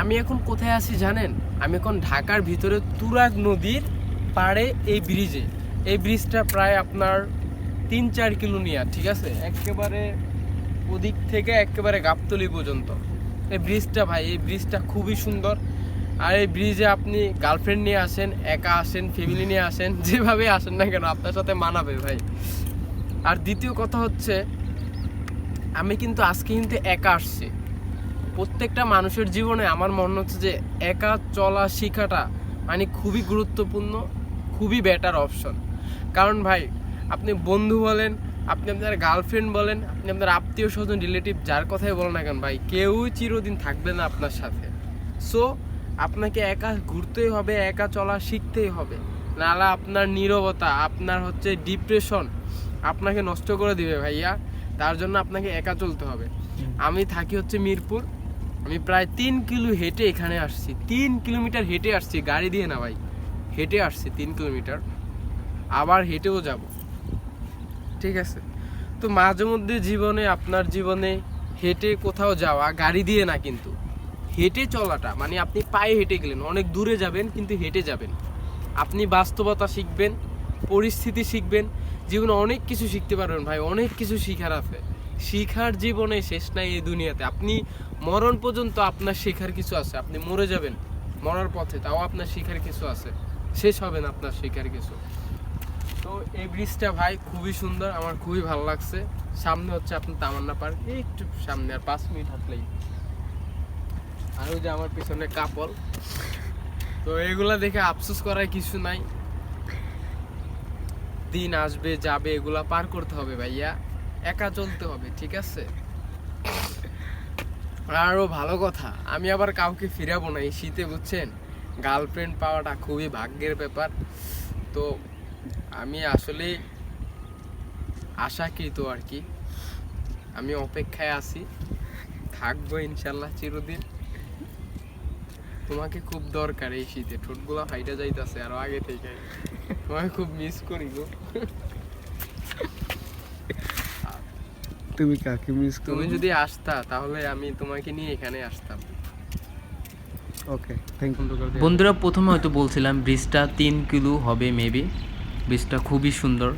আমি এখন কোথায় আছি জানেন? আমি এখন ঢাকার ভিতরে তুরাগ নদীর পাড়ে এই ব্রিজে এই ব্রিজটা প্রায় আপনার তিন চার কিলো নিয়া, ঠিক আছে? একেবারে ওদিক থেকে একেবারে গাবতলি পর্যন্ত। এই ব্রিজটা ভাই, এই ব্রিজটা খুবই সুন্দর। আর এই ব্রিজে আপনি গার্লফ্রেন্ড নিয়ে আসেন, একা আসেন ফ্যামিলি নিয়ে আসেন যেভাবে আসেন না কেন, আপনার সাথে মানাবে ভাই। আর দ্বিতীয় কথা হচ্ছে, আমি কিন্তু আজকে কিন্তু একা আসছি। প্রত্যেকটা মানুষের জীবনে আমার মনে হচ্ছে যে একা চলা শেখাটা মানে খুবই গুরুত্বপূর্ণ, খুবই বেটার অপশন কারণ ভাই, আপনি বন্ধু বলেন, আপনি আপনার গার্লফ্রেন্ড বলেন, আপনি আপনার আত্মীয় স্বজন রিলেটিভ যার কথাই বলেন না কেন ভাই, কেউই চিরদিন থাকবে না আপনার সাথে। সো আপনাকে একা ঘুরতেই হবে, একা চলা শিখতেই হবে। নাহলে আপনার নীরবতা, আপনার হচ্ছে ডিপ্রেশন আপনাকে নষ্ট করে দিবে ভাইয়া তার জন্য আপনাকে একা চলতে হবে। আমি থাকি হচ্ছে মিরপুর আমি প্রায় তিন কিলো হেঁটে এখানে আসছি। তিন কিলোমিটার হেঁটে আসছি গাড়ি দিয়ে না ভাই হেঁটে আসছি তিন কিলোমিটার। আবার হেঁটেও যাব। ঠিক আছে? তো মাঝে মধ্যে জীবনে আপনার জীবনে হেঁটে কোথাও যাওয়া গাড়ি দিয়ে না কিন্তু। হেঁটে চলাটা মানে আপনি পায়ে হেঁটে গেলেন অনেক দূরে যাবেন কিন্তু হেঁটে যাবেন। আপনি বাস্তবতা শিখবেন পরিস্থিতি শিখবেন, জীবনে অনেক কিছু শিখতে পারবেন ভাই, অনেক কিছু শিখার আছে। শিখার জীবনে শেষ নাই এই দুনিয়াতে। আপনি মরণ পর্যন্ত আপনার শেখার কিছু আছে, আপনি মরে যাবেন, মরার পথে, তাও আপনার শিখার কিছু আছে। শেষ হবে না আপনার শিখার কিছু। তো এই ব্রিজটা ভাই খুবই সুন্দর, আমার খুবই ভালো লাগছে। সামনে হচ্ছে আপনার তামান্না পার্ক, একটু সামনে আর পাঁচ মিনিট হাঁটলেই। আর ওই যে আমার পিছনে কাপল। তো এগুলা দেখে আফসোস করার কিছু নাই। দিন আসবে, যাবে, এগুলা পার করতে হবে ভাইয়া। একা চলতে হবে, ঠিক আছে? আরও ভালো কথা, আমি আবার কাউকে ফিরাবো না এই শীতে, বুঝছেন? গার্লফ্রেন্ড পাওয়াটা খুবই ভাগ্যের ব্যাপার। তো আমি আসলে আশাকৃত আর কি। আমি অপেক্ষায় আছি। থাকব ইনশাল্লাহ চিরদিন। তোমাকে খুব দরকার এই শীতে ঠোঁটগুলো ফাইটা যাইতাছে আরও আগে থেকে তোমাকে খুব মিস করি গো। তুমি কাকে মিস করো? তুমি যদি আসতা তাহলে আমি তোমাকে নিয়ে এখানে আসতাম। ওকে থ্যাংক ইউ বন্ধুরা প্রথমে হয়তো বলছিলাম ব্রিজটা তিন কিলো হবে মেবি ব্রিজটা খুবই সুন্দর।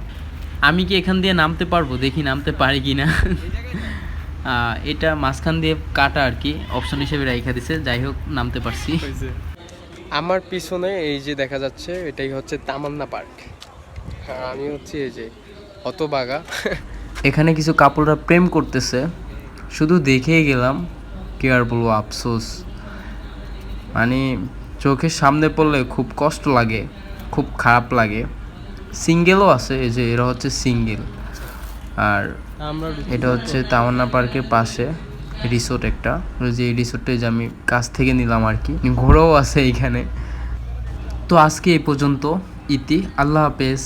আমি কি এখান দিয়ে নামতে পারব? দেখি নামতে পারি কি না এটা মাঝখান দিয়ে কাটা আর কি অপশন হিসেবে রাইখা দিছে যাই হোক নামতে পারছি। আমার পিছনে এই যে দেখা যাচ্ছে এটাই হচ্ছে তামান্না পার্ক। আর আমি হচ্ছে এই যে হতবাগা। এখানে কিছু কাপড়রা প্রেম করতেছে। শুধু দেখেই গেলাম কি আর বলব আফসোস। মানে চোখের সামনে পড়লে খুব কষ্ট লাগে খুব খারাপ লাগে। সিঙ্গেলও আছে এই যে এরা হচ্ছে সিঙ্গেল। আর এটা হচ্ছে তামান্না পার্কের পাশে রিসোর্ট একটা। যে এই রিসোর্টে যে আমি কাছ থেকে নিলাম আর কি। ঘোরাও আছে এইখানে। তো আজকে এই পর্যন্ত ইতি। আল্লাহ হাফেজ।